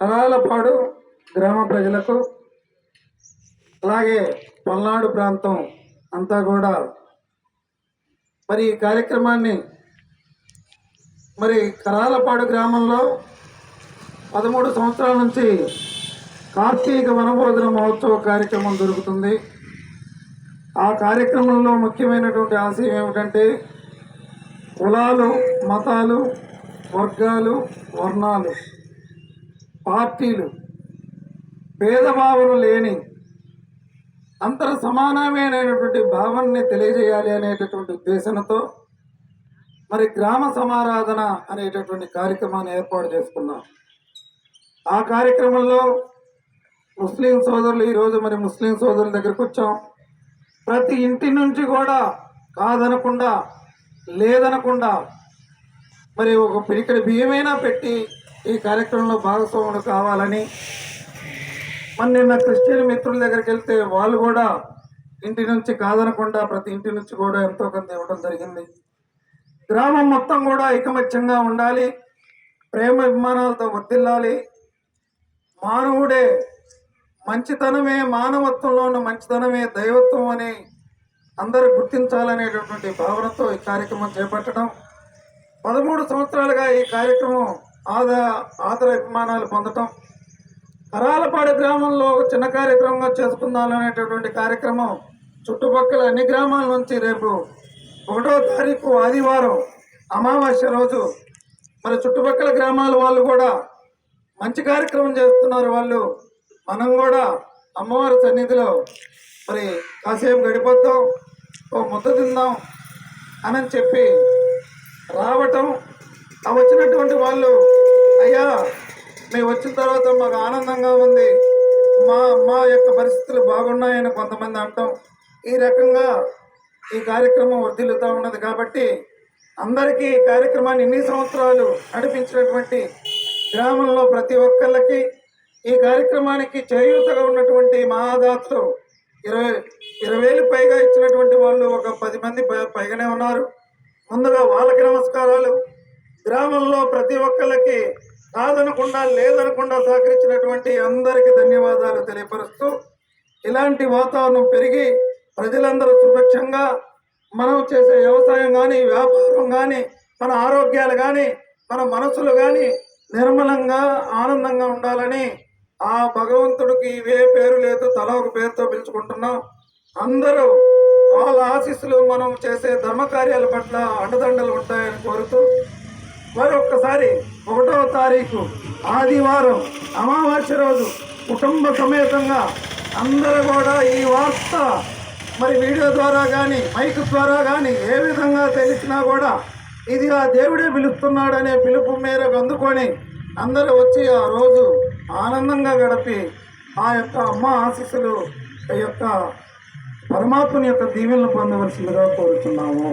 కలాలపాడు గ్రామ ప్రజలకు అలాగే పల్నాడు ప్రాంతం అంతా కూడా మరి ఈ కార్యక్రమాన్ని మరి కరాలపాడు గ్రామంలో పదమూడు సంవత్సరాల నుంచి కార్తీక వనభోజన మహోత్సవ కార్యక్రమం దొరుకుతుంది ఆ కార్యక్రమంలో ముఖ్యమైనటువంటి ఆశయం ఏమిటంటే కులాలు మతాలు వర్గాలు వర్ణాలు. పార్టీలు భేదభావులు లేని అంతర సమానమైనటువంటి భావనని తెలియజేయాలి అనేటటువంటి ఉద్దేశంతో మరి గ్రామ సమారాధన అనేటటువంటి కార్యక్రమాన్ని ఏర్పాటు చేసుకున్నాం. ఆ కార్యక్రమంలో ముస్లిం సోదరులు ఈరోజు మరి ముస్లిం సోదరుల దగ్గరకు వచ్చాం. ప్రతి ఇంటి నుంచి కూడా కాదనకుండా లేదనకుండా మరి ఒక పిడికడి బియ్యమైనా పెట్టి ఈ కార్యక్రమంలో భాగస్వాములు కావాలని. మన నిన్న క్రిస్టియన్ మిత్రుల దగ్గరికి వెళ్తే వాళ్ళు కూడా ఇంటి నుంచి కాదనకుండా ప్రతి ఇంటి నుంచి కూడా ఎంతో కొంత ఇవ్వడం జరిగింది. గ్రామం మొత్తం కూడా ఐకమత్యంగా ఉండాలి. ప్రేమ అభిమానాలతో వర్తిల్లాలి మానవుడే మంచితనమే మానవత్వంలో ఉన్న మంచితనమే దైవత్వం అని అందరూ గుర్తించాలనేటటువంటి భావనతో ఈ కార్యక్రమం చేపట్టడం. పదమూడు సంవత్సరాలుగా ఈ కార్యక్రమం ఆదా ఆదర అభిమానాలు పొందటం. కరాలపాడు గ్రామంలో చిన్న కార్యక్రమంగా చేసుకుందామనేటటువంటి కార్యక్రమం చుట్టుపక్కల అన్ని గ్రామాల నుంచి రేపు ఒకటో తారీఖు ఆదివారం అమావాస్య రోజు. మరి చుట్టుపక్కల గ్రామాల వాళ్ళు కూడా మంచి కార్యక్రమం చేస్తున్నారు వాళ్ళు. మనం కూడా అమ్మవారి సన్నిధిలో మరి కాసేపు గడిపోద్దాం ఓ ముద్ద తిందాం అని చెప్పి రావటం ఆ వచ్చినటువంటి వాళ్ళు అయ్యా మేము వచ్చిన తర్వాత మాకు ఆనందంగా ఉంది. మా మా యొక్క పరిస్థితులు బాగున్నాయని కొంతమంది అంటాం. ఈ రకంగా ఈ కార్యక్రమం వర్ధిల్లుతూ ఉన్నది కాబట్టి అందరికీ ఈ కార్యక్రమాన్ని ఇన్ని సంవత్సరాలు నడిపించినటువంటి గ్రామంలో ప్రతి ఒక్కళ్ళకి ఈ కార్యక్రమానికి చేయూతగా ఉన్నటువంటి మహాదాతలు ఇరవై ఇరవై వేలు పైగా ఇచ్చినటువంటి వాళ్ళు ఒక పది మంది పైగానే ఉన్నారు. ముందుగా వాళ్ళకి నమస్కారాలు. గ్రామంలో ప్రతి ఒక్కళ్ళకి కాదనకుండా లేదనకుండా సహకరించినటువంటి అందరికీ ధన్యవాదాలు తెలియపరుస్తూ ఇలాంటి వాతావరణం పెరిగి ప్రజలందరూ సుభిక్షంగా మనం చేసే వ్యవసాయం కానీ వ్యాపారం కానీ మన ఆరోగ్యాలు కానీ మన మనసులు కానీ నిర్మలంగా ఆనందంగా ఉండాలని ఆ భగవంతుడికి ఇవే పేరు లేదు తల ఒక పేరుతో పిలుచుకుంటున్నాం. అందరూ వాళ్ళ ఆశీస్సులు మనం చేసే ధర్మకార్యాల పట్ల అండదండలు ఉంటాయని కోరుతూ మరొక్కసారి ఒకటవ తారీఖు ఆదివారం అమావాస్య రోజు కుటుంబ సమేతంగా అందరూ కూడా ఈ వార్త మరి వీడియో ద్వారా కానీ మైక్ ద్వారా కానీ ఏ విధంగా తెలిసినా కూడా ఇది ఆ దేవుడే పిలుస్తున్నాడనే పిలుపు మేరకు అందుకొని అందరూ వచ్చి ఆ రోజు ఆనందంగా గడిపి ఆ యొక్క అమ్మ ఆశీస్సులు యొక్క పరమాత్మని యొక్క దీవెనలు పొందవలసిందిగా కోరుతున్నాము